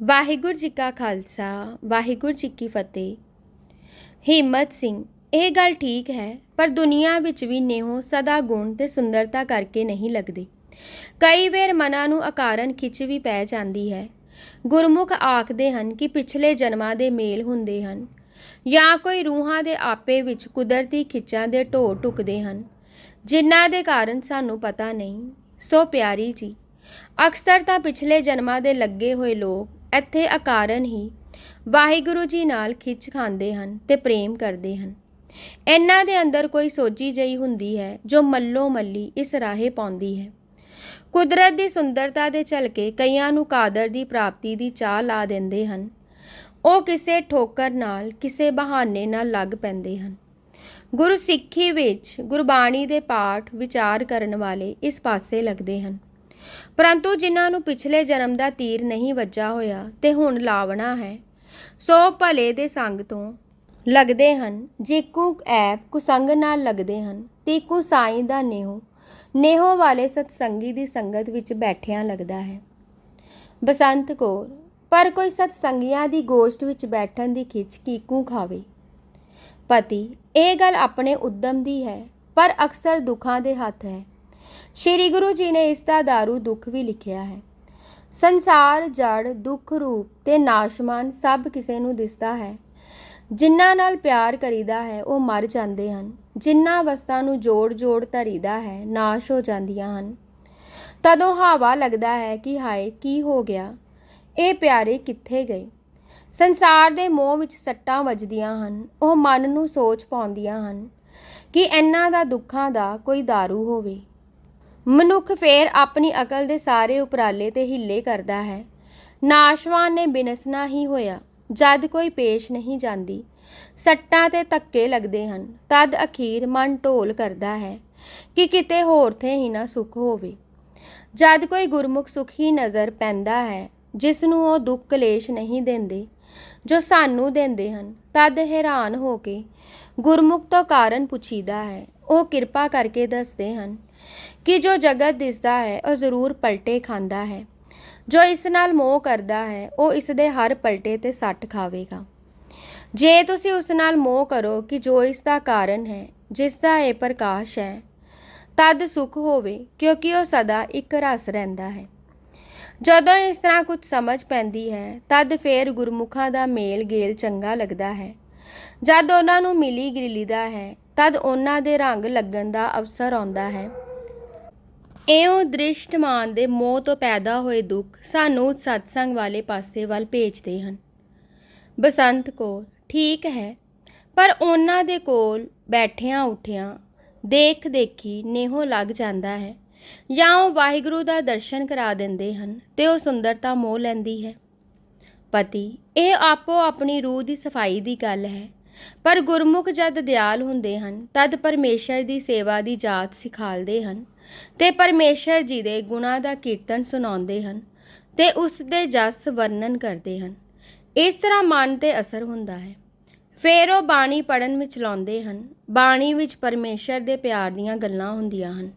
ਵਾਹਿਗੁਰੂ ਜੀ ਕਾ ਖਾਲਸਾ, ਵਾਹਿਗੁਰੂ ਜੀ ਕੀ ਫਤਿਹ। ਹਿੰਮਤ ਸਿੰਘ, ਇਹ ਗੱਲ ਠੀਕ ਹੈ, ਪਰ ਦੁਨੀਆ ਵਿੱਚ ਵੀ ਨੇਹੋ ਸਦਾ ਗੁਣ ਤੇ ਸੁੰਦਰਤਾ ਕਰਕੇ ਨਹੀਂ ਲੱਗਦੇ। ਕਈ ਵੇਰ ਮਨਾਂ ਨੂੰ ਅਕਾਰਨ ਖਿੱਚ ਵੀ ਪੈ ਜਾਂਦੀ ਹੈ। ਗੁਰਮੁਖ ਆਖਦੇ ਹਨ ਕਿ ਪਿਛਲੇ ਜਨਮਾਂ ਦੇ ਮੇਲ ਹੁੰਦੇ ਹਨ, ਜਾਂ ਕੋਈ ਰੂਹਾਂ ਦੇ ਆਪੇ ਵਿੱਚ ਕੁਦਰਤੀ ਖਿੱਚਾਂ ਦੇ ਢੋ ਟੁਕਦੇ ਹਨ। ਜਿਨ੍ਹਾਂ ਦੇ ਕਾਰਨ ਸਾਨੂੰ ਪਤਾ ਨਹੀਂ। ਸੋ ਪਿਆਰੀ ਜੀ, ਅਕਸਰ ਤਾਂ ਪਿਛਲੇ ਜਨਮਾਂ ਦੇ ਲੱਗੇ ਹੋਏ ਲੋਕ ਇੱਥੇ ਅਕਾਰਨ ਹੀ ਵਾਹਿਗੁਰੂ ਜੀ ਨਾਲ ਖਿੱਚ ਖਾਂਦੇ ਹਨ ਤੇ ਪ੍ਰੇਮ ਕਰਦੇ ਹਨ। ਇਹਨਾਂ ਦੇ ਅੰਦਰ ਕੋਈ ਸੋਝੀ ਜਈ ਹੁੰਦੀ ਹੈ ਜੋ ਮੱਲੋ ਮੱਲੀ ਇਸ ਰਾਹੇ ਪਾਉਂਦੀ ਹੈ। ਕੁਦਰਤ ਦੀ ਸੁੰਦਰਤਾ ਦੇ ਝਲਕੇ ਕਈਆਂ ਨੂੰ ਕਾਦਰ ਦੀ ਪ੍ਰਾਪਤੀ ਦੀ ਚਾਹ ਲਾ ਦਿੰਦੇ ਹਨ। ਉਹ ਕਿਸੇ ਠੋਕਰ ਨਾਲ, ਕਿਸੇ ਬਹਾਨੇ ਨਾਲ ਲੱਗ ਪੈਂਦੇ ਹਨ। ਗੁਰੂ ਸਿੱਖੀ ਵਿੱਚ ਗੁਰਬਾਣੀ ਦੇ ਪਾਠ ਵਿਚਾਰ ਕਰਨ ਵਾਲੇ ਇਸ ਪਾਸੇ ਲੱਗਦੇ ਹਨ। ਪਰੰਤੂ ਜਿਨ੍ਹਾਂ ਨੂੰ ਪਿਛਲੇ ਜਨਮ ਦਾ ਤੀਰ ਨਹੀਂ ਵੱਜਾ ਹੋਇਆ ਤੇ ਹੁਣ ਲਾਵਣਾ ਹੈ, ਸੋ ਭਲੇ ਦੇ ਸੰਗ ਤੋਂ ਲੱਗਦੇ ਹਨ ਜੀਕੂ ਐਪ ਕੁਸੰਗ ਨਾਲ ਲੱਗਦੇ ਹਨ ਤੀਕੂ ਸਾਈਂ ਦਾ ਨੇਹੋ ਨੇਹੋ ਵਾਲੇ ਸਤਸੰਗੀ ਦੀ ਸੰਗਤ ਵਿੱਚ ਬੈਠਿਆਂ ਲੱਗਦਾ ਹੈ। ਬਸੰਤ ਕੌਰ, ਪਰ ਕੋਈ ਸਤਸੰਗੀਆਂ ਦੀ ਗੋਸ਼ਟ ਵਿੱਚ ਬੈਠਣ ਦੀ ਖਿੱਚ ਕੀਕੂ ਖਾਵੇ? ਪਤੀ, ਇਹ ਗੱਲ ਆਪਣੇ ਉਦਮ ਦੀ ਹੈ, ਪਰ ਅਕਸਰ ਦੁੱਖਾਂ ਦੇ ਹੱਥ ਹੈ। ਸ਼੍ਰੀ ਗੁਰੂ ਜੀ ਨੇ ਇਸ ਦਾ ਦਾਰੂ ਦੁੱਖ ਵੀ ਲਿਖਿਆ ਹੈ। ਸੰਸਾਰ, ਜੜ, ਦੁੱਖ, ਰੂਪ ਤੇ ਨਾਸ਼ਮਾਨ ਸਭ ਕਿਸੇ ਨੂੰ ਦਿਸਦਾ ਹੈ। ਜਿਨ੍ਹਾਂ ਨਾਲ ਪਿਆਰ ਕਰੀਦਾ ਹੈ, ਉਹ ਮਰ ਜਾਂਦੇ ਹਨ। ਜਿਨ੍ਹਾਂ ਵਸਤਾਂ ਨੂੰ ਜੋੜ-ਜੋੜ ਧਰੀਦਾ ਹੈ, ਨਾਸ਼ ਹੋ ਜਾਂਦੀਆਂ ਹਨ। ਤਦੋਂ ਹਵਾ ਲੱਗਦਾ ਹੈ ਕਿ ਹਾਏ, ਕੀ ਹੋ ਗਿਆ? ਇਹ ਪਿਆਰੇ ਕਿੱਥੇ ਗਏ? ਸੰਸਾਰ ਦੇ ਮੋਹ ਵਿੱਚ ਸੱਟਾਂ ਵੱਜਦੀਆਂ ਹਨ। ਉਹ ਮਨ ਨੂੰ ਸੋਚ ਪਾਉਂਦੀਆਂ ਹਨ ਕਿ ਇਹਨਾਂ ਦਾ, ਦੁੱਖਾਂ ਦਾ ਕੋਈ दारू ਹੋਵੇ। ਮਨੁੱਖ ਫੇਰ ਆਪਣੀ ਅਕਲ ਦੇ ਸਾਰੇ ਉਪਰਾਲੇ ਤੇ ਹਿੱਲੇ ਕਰਦਾ ਹੈ। ਨਾਸ਼ਵਾਨ ਨੇ ਬਿਨਸਣਾ ਹੀ ਹੋਇਆ। ਜਦ ਕੋਈ ਪੇਸ਼ ਨਹੀਂ ਜਾਂਦੀ, ਸੱਟਾਂ ਤੇ ਧੱਕੇ ਲੱਗਦੇ ਹਨ। ਤਦ ਅਖੀਰ ਮਨ ਢੋਲ ਕਰਦਾ ਹੈ ਕਿ ਕਿਤੇ ਹੋਰ ਥੇ ਹੀ ਨਾ ਸੁਖ ਹੋਵੇ। ਜਦ ਕੋਈ ਗੁਰਮੁਖ ਸੁਖੀ ਨਜ਼ਰ ਪੈਂਦਾ ਹੈ ਜਿਸ ਨੂੰ ਉਹ ਦੁੱਖ ਕਲੇਸ਼ ਨਹੀਂ ਦਿੰਦੇ, ਜੋ ਸਾਨੂੰ ਦਿੰਦੇ ਹਨ, ਤਦ ਹੈਰਾਨ ਹੋ ਕੇ ਗੁਰਮੁਖ ਤੋਂ ਕਾਰਨ ਪੁੱਛੀਦਾ ਹੈ। ਉਹ ਕਿਰਪਾ ਕਰਕੇ ਦੱਸਦੇ ਹਨ ਕਿ ਜੋ ਜਗਤ ਦਿਸਦਾ ਹੈ, ਉਹ ਜ਼ਰੂਰ ਪਲਟੇ ਖਾਂਦਾ ਹੈ। ਜੋ ਇਸ ਨਾਲ ਮੋਹ ਕਰਦਾ ਹੈ, ਉਹ ਇਸ ਦੇ ਹਰ ਪਲਟੇ ਤੇ ਸੱਟ ਖਾਵੇਗਾ। ਜੇ ਤੁਸੀਂ ਉਸ ਨਾਲ ਮੋਹ ਕਰੋ ਕਿ ਜੋ ਇਸ ਦਾ ਕਾਰਨ ਹੈ, ਜਿਸ ਦਾ ਇਹ ਪ੍ਰਕਾਸ਼ ਹੈ, ਤਦ ਸੁਖ ਹੋਵੇ, ਕਿਉਂਕਿ ਉਹ ਸਦਾ ਇੱਕ ਰਸ ਰਹਿੰਦਾ ਹੈ। ਜਦੋਂ ਇਸ ਤਰ੍ਹਾਂ ਕੁਝ ਸਮਝ ਪੈਂਦੀ ਹੈ, ਤਦ ਫੇਰ ਗੁਰਮੁਖਾਂ ਦਾ ਮੇਲ ਗੇਲ ਚੰਗਾ ਲੱਗਦਾ ਹੈ। ਜਦ ਉਹਨਾਂ ਨੂੰ ਮਿਲੀ ਗਿਲੀਦਾ ਹੈ, ਤਦ ਉਹਨਾਂ ਦੇ ਰੰਗ ਲੱਗਣ ਦਾ ਅਵਸਰ ਆਉਂਦਾ ਹੈ। ਇਉਂ ਦ੍ਰਿਸ਼ਟਮਾਨ ਦੇ ਮੋਹ ਤੋਂ ਪੈਦਾ ਹੋਏ ਦੁੱਖ ਸਾਨੂੰ ਸਤਸੰਗ ਵਾਲੇ ਪਾਸੇ ਵੱਲ ਭੇਜਦੇ ਹਨ। ਬਸੰਤ ਕੌਰ ਠੀਕ ਹੈ, ਪਰ ਉਹਨਾਂ ਦੇ ਕੋਲ ਬੈਠਿਆਂ ਉੱਠਿਆਂ ਦੇਖ ਦੇਖੀ ਨੇਹੋ ਲੱਗ ਜਾਂਦਾ ਹੈ। ਜਾਂ ਉਹ ਵਾਹਿਗੁਰੂ ਦਾ ਦਰਸ਼ਨ ਕਰਾ ਦਿੰਦੇ ਹਨ ਤੇ ਉਹ ਸੁੰਦਰਤਾ ਮੋਹ ਲੈਂਦੀ ਹੈ। ਪਤੀ, ਇਹ ਆਪੋ ਆਪਣੀ ਰੂਹ ਦੀ ਸਫ਼ਾਈ ਦੀ ਗੱਲ ਹੈ, ਪਰ ਗੁਰਮੁਖ ਜਦ ਦਿਆਲ ਹੁੰਦੇ ਹਨ, ਤਦ ਪਰਮੇਸ਼ਰ ਦੀ ਸੇਵਾ ਦੀ ਜਾਤ ਸਿਖਾਲਦੇ ਹਨ। ਤੇ ਪਰਮੇਸ਼ਰ ਜੀ ਦੇ ਗੁਣਾਂ ਦਾ ਕੀਰਤਨ ਸੁਣਾਉਂਦੇ ਹਨ ਤੇ ਉਸ ਦੇ ਜਸ ਵਰਣਨ ਕਰਦੇ ਹਨ। ਇਸ ਤਰ੍ਹਾਂ ਮਨ ਤੇ ਅਸਰ ਹੁੰਦਾ ਹੈ। ਫਿਰ ਉਹ ਬਾਣੀ ਪੜਨ ਵਿੱਚ ਲਾਉਂਦੇ ਹਨ। ਬਾਣੀ ਵਿੱਚ ਪਰਮੇਸ਼ਰ ਦੇ ਪਿਆਰ ਦੀਆਂ ਗੱਲਾਂ ਹੁੰਦੀਆਂ ਹਨ।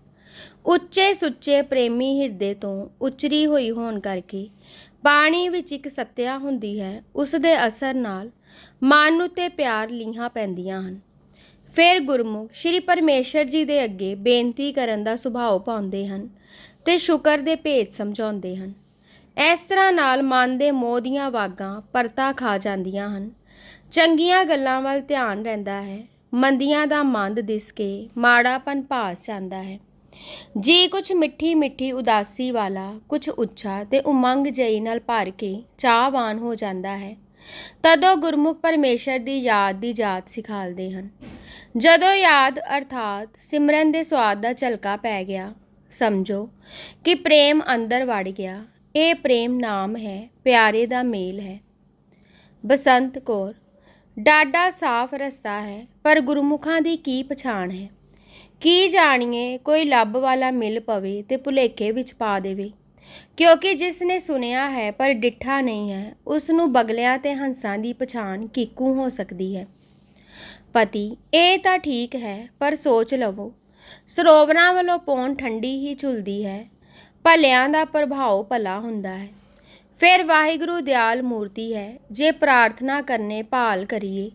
ਉੱਚੇ ਸੁੱਚੇ ਪ੍ਰੇਮੀ ਹਿਰਦੇ ਤੋਂ ਉਚਰੀ ਹੋਈ ਹੋਣ ਕਰਕੇ ਬਾਣੀ ਵਿੱਚ ਇੱਕ ਸੱਤਿਆ ਹੁੰਦੀ ਹੈ। ਉਸ ਦੇ ਅਸਰ ਨਾਲ ਮਨ ਉਤੇ ਪਿਆਰ ਲੀਹਾਂ ਪੈਂਦੀਆਂ ਹਨ। ਫਿਰ ਗੁਰਮੁਖ ਸ਼੍ਰੀ ਪਰਮੇਸ਼ਰ ਜੀ ਦੇ ਅੱਗੇ ਬੇਨਤੀ ਕਰਨ ਦਾ ਸੁਭਾਅ ਪਾਉਂਦੇ ਹਨ ਤੇ ਸ਼ੁਕਰ ਦੇ ਭੇਦ ਸਮਝਾਉਂਦੇ ਹਨ। ਇਸ ਤਰ੍ਹਾਂ ਨਾਲ ਮਨ ਦੇ ਮੋਹ ਦੀਆਂ ਵਾਗਾਂ ਪਰਤਾ ਖਾ ਜਾਂਦੀਆਂ ਹਨ। ਚੰਗੀਆਂ ਗੱਲਾਂ ਵੱਲ ਧਿਆਨ ਰਹਿੰਦਾ ਹੈ। ਮੰਦੀਆਂ ਦਾ ਮੰਦ ਦਿਸ ਕੇ ਮਾੜਾਪਨ ਭਾਸ ਜਾਂਦਾ ਹੈ। ਜੀ ਕੁਛ ਮਿੱਠੀ ਮਿੱਠੀ ਉਦਾਸੀ ਵਾਲਾ ਕੁਛ ਉੱਚਾ ਤੇ ਉਮੰਗ ਜਈ ਨਾਲ ਭਰ ਕੇ ਚਾਹਵਾਨ ਹੋ ਜਾਂਦਾ ਹੈ ਤਦੋਂ ਗੁਰਮੁਖ ਪਰਮੇਸ਼ਰ ਦੀ ਯਾਦ ਦੀ ਜਾਤ ਸਿਖਾਲਦੇ ਹਨ। ਜਦੋਂ ਯਾਦ ਅਰਥਾਤ ਸਿਮਰਨ ਦੇ ਸਵਾਦ ਦਾ ਝਲਕਾ ਪੈ ਗਿਆ, ਸਮਝੋ ਕਿ ਪ੍ਰੇਮ ਅੰਦਰ ਵੜ ਗਿਆ। ਇਹ ਪ੍ਰੇਮ ਨਾਮ ਹੈ, ਪਿਆਰੇ ਦਾ ਮੇਲ ਹੈ। ਬਸੰਤ ਕੌਰ ਡਾਡਾ ਸਾਫ਼ ਰਸਤਾ ਹੈ, ਪਰ ਗੁਰਮੁਖਾਂ ਦੀ ਕੀ ਪਛਾਣ ਹੈ? ਕੀ ਜਾਣੀਏ, ਕੋਈ ਲੱਭ ਵਾਲਾ ਮਿਲ ਪਵੇ ਤੇ ਭੁਲੇਖੇ ਵਿੱਚ ਪਾ ਦੇਵੇ। ਕਿਉਂਕਿ ਜਿਸ ਨੇ ਸੁਣਿਆ ਹੈ ਪਰ ਡਿੱਠਾ ਨਹੀਂ ਹੈ, ਉਸ ਨੂੰ ਬਗਲਿਆਂ ਤੇ ਹੰਸਾਂ ਦੀ ਪਛਾਣ ਕੀਕੂ ਹੋ ਸਕਦੀ ਹੈ। ਪਤੀ, ਇਹ ਤਾਂ ਠੀਕ ਹੈ, ਪਰ ਸੋਚ ਲਵੋ, ਸਰੋਵਰਾਂ ਵੱਲੋਂ ਪੌਣ ਠੰਡੀ ਹੀ ਝੁਲਦੀ ਹੈ, ਭਲਿਆਂ ਦਾ ਪ੍ਰਭਾਵ ਭਲਾ ਹੁੰਦਾ ਹੈ। ਫਿਰ ਵਾਹਿਗੁਰੂ ਦਿਆਲ ਮੂਰਤੀ ਹੈ, ਜੇ ਪ੍ਰਾਰਥਨਾ ਕਰਨੇ ਭਾਲ ਕਰੀਏ,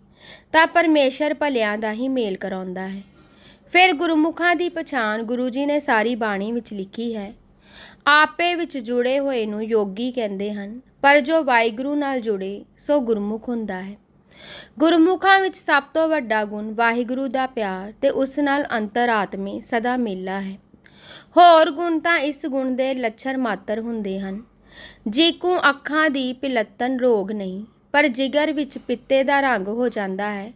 ਤਾਂ ਪਰਮੇਸ਼ਰ ਭਲਿਆਂ ਦਾ ਹੀ ਮੇਲ ਕਰਾਉਂਦਾ ਹੈ। ਫਿਰ ਗੁਰਮੁਖਾਂ ਦੀ ਪਛਾਣ ਗੁਰੂ ਜੀ ਨੇ ਸਾਰੀ ਬਾਣੀ ਵਿੱਚ ਲਿਖੀ ਹੈ ਆਪੇ ਵਿੱਚ ਜੁੜੇ ਹੋਏ ਨੂੰ ਯੋਗੀ ਕਹਿੰਦੇ ਹਨ, ਪਰ ਜੋ ਵਾਹਿਗੁਰੂ ਨਾਲ ਜੁੜੇ, ਸੋ ਗੁਰਮੁਖ ਹੁੰਦਾ ਹੈ। ਗੁਰਮੁਖਾਂ ਵਿੱਚ ਸਭ ਤੋਂ ਵੱਡਾ ਗੁਣ ਵਾਹਿਗੁਰੂ ਦਾ ਪਿਆਰ ਤੇ ਉਸ ਨਾਲ ਅੰਤਰਾਤਮੇ ਸਦਾ ਮੇਲਾ ਹੈ। ਹੋਰ ਗੁਣ ਤਾਂ ਇਸ ਗੁਣ ਦੇ ਲੱਛਣ ਮਾਤਰ ਹੁੰਦੇ ਹਨ। ਜੀਕੂ ਅੱਖਾਂ ਦੀ ਪਿਲੱਤਨ ਰੋਗ ਨਹੀਂ, ਪਰ ਜਿਗਰ ਵਿੱਚ ਪਿੱਤੇ ਦਾ ਰੰਗ ਹੋ ਜਾਂਦਾ ਹੈ,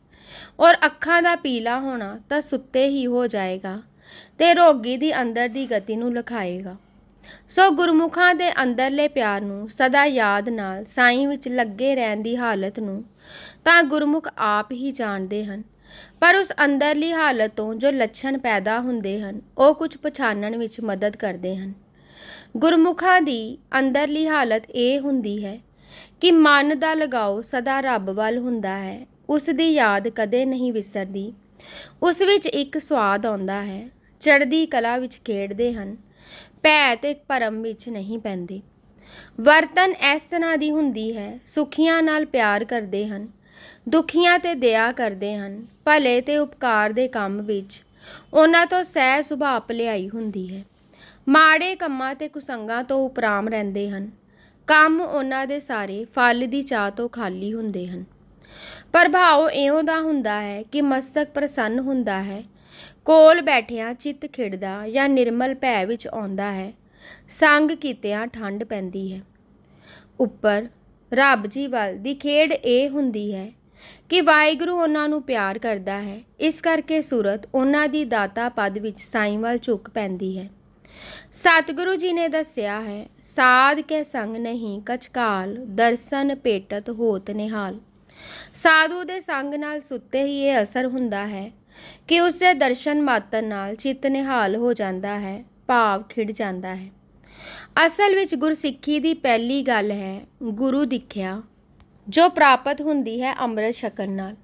ਔਰ ਅੱਖਾਂ ਦਾ ਪੀਲਾ ਹੋਣਾ ਤਾਂ ਸੁੱਤੇ ਹੀ ਹੋ ਜਾਏਗਾ ਤੇ ਰੋਗੀ ਦੀ ਅੰਦਰ ਦੀ ਗਤੀ ਨੂੰ ਲਖਾਏਗਾ। ਸੋ ਗੁਰਮੁਖਾਂ ਦੇ ਅੰਦਰਲੇ ਪਿਆਰ ਨੂੰ ਸਦਾ ਯਾਦ ਨਾਲ ਸਾਈਂ ਵਿੱਚ ਲੱਗੇ ਰਹਿਣ ਦੀ ਹਾਲਤ ਨੂੰ ਤਾਂ ਗੁਰਮੁਖ ਆਪ ਹੀ ਜਾਣਦੇ ਹਨ। ਪਰ ਉਸ ਅੰਦਰਲੀ ਹਾਲਤ ਤੋਂ ਜੋ ਲੱਛਣ ਪੈਦਾ ਹੁੰਦੇ ਹਨ, ਉਹ ਕੁਝ ਪਛਾਣਨ ਵਿੱਚ ਮਦਦ ਕਰਦੇ ਹਨ। ਗੁਰਮੁਖਾਂ ਦੀ ਅੰਦਰਲੀ ਹਾਲਤ ਇਹ ਹੁੰਦੀ ਹੈ ਕਿ ਮਨ ਦਾ ਲਗਾਓ ਸਦਾ ਰੱਬ ਵੱਲ ਹੁੰਦਾ ਹੈ, ਉਸ ਦੀ ਯਾਦ ਕਦੇ ਨਹੀਂ ਵਿਸਰਦੀ। ਉਸ ਵਿੱਚ ਇੱਕ ਸਵਾਦ ਆਉਂਦਾ ਹੈ, ਚੜ੍ਹਦੀ ਕਲਾ ਵਿੱਚ ਖੇਡਦੇ ਹਨ ਭੈ ਤੇ ਭਰਮ ਵਿੱਚ ਨਹੀਂ ਪੈਂਦੇ। ਵਰਤਨ ਇਸ ਤਰ੍ਹਾਂ ਦੀ ਹੁੰਦੀ ਹੈ, ਸੁਖੀਆਂ ਨਾਲ ਪਿਆਰ ਕਰਦੇ ਹਨ, ਦੁਖੀਆਂ ਤੇ ਦਇਆ ਕਰਦੇ ਹਨ, ਭਲੇ ਤੇ ਉਪਕਾਰ ਦੇ ਕੰਮ ਵਿੱਚ। ਉਹਨਾਂ ਤੋਂ ਸਹਿ ਸੁਭਾਅ ਭਲਾਈ ਹੁੰਦੀ ਹੈ। ਮਾੜੇ ਕੰਮਾਂ ਤੇ ਕੁਸੰਗਾਂ ਤੋਂ ਉਪਰਾਮ ਰਹਿੰਦੇ ਹਨ। ਕੰਮ ਉਹਨਾਂ ਦੇ ਸਾਰੇ ਫਲ ਦੀ ਚਾਹ ਤੋਂ ਖਾਲੀ ਹੁੰਦੇ ਹਨ। ਪ੍ਰਭਾਵ ਇਉਂ ਦਾ ਹੁੰਦਾ ਹੈ ਕਿ ਮਸਤਕ ਪ੍ਰਸੰਨ ਹੁੰਦਾ ਹੈ ਕੋਲ ਬੈਠਿਆਂ ਚਿੱਤ ਖਿੜਦਾ ਜਾਂ ਨਿਰਮਲ ਭੈ ਵਿੱਚ ਆਉਂਦਾ ਹੈ, ਸੰਗ ਕੀਤਿਆਂ ਠੰਡ ਪੈਂਦੀ ਹੈ। ਉੱਪਰ ਰੱਬ ਜੀ ਵੱਲ ਦੀ ਖੇਡ ਇਹ ਹੁੰਦੀ ਹੈ ਕਿ ਵਾਹਿਗੁਰੂ ਉਹਨਾਂ ਨੂੰ ਪਿਆਰ ਕਰਦਾ ਹੈ, ਇਸ ਕਰਕੇ ਸੂਰਤ ਉਹਨਾਂ ਦੀ ਦਾਤਾ ਪਦ ਵਿੱਚ ਸਾਈਂ ਵੱਲ ਝੁਕ ਪੈਂਦੀ ਹੈ। ਸਤਿਗੁਰੂ ਜੀ ਨੇ ਦੱਸਿਆ ਹੈ, ਸਾਧ ਕੇ ਸੰਗ ਨਹੀਂ ਕਚਕਾਲ ਦਰਸ਼ਨ ਪੇਟਤ ਹੋਤ ਨਿਹਾਲ। ਸਾਧੂ ਦੇ ਸੰਗ ਨਾਲ ਸੁੱਤੇ ਹੀ ਇਹ ਅਸਰ ਹੁੰਦਾ ਹੈ ਕਿ ਉਸ ਦੇ ਦਰਸ਼ਨ ਮਾਤਰ ਨਾਲ ਚਿੱਤ ਨਿਹਾਲ ਹੋ ਜਾਂਦਾ ਹੈ, ਭਾਵ ਖਿੜ ਜਾਂਦਾ ਹੈ। ਅਸਲ ਵਿੱਚ ਗੁਰਸਿੱਖੀ ਦੀ ਪਹਿਲੀ ਗੱਲ ਹੈ, ਗੁਰੂ ਦਿਖਿਆ, ਜੋ ਪ੍ਰਾਪਤ ਹੁੰਦੀ ਹੈ ਅੰਮ੍ਰਿਤ ਛਕਣ ਨਾਲ।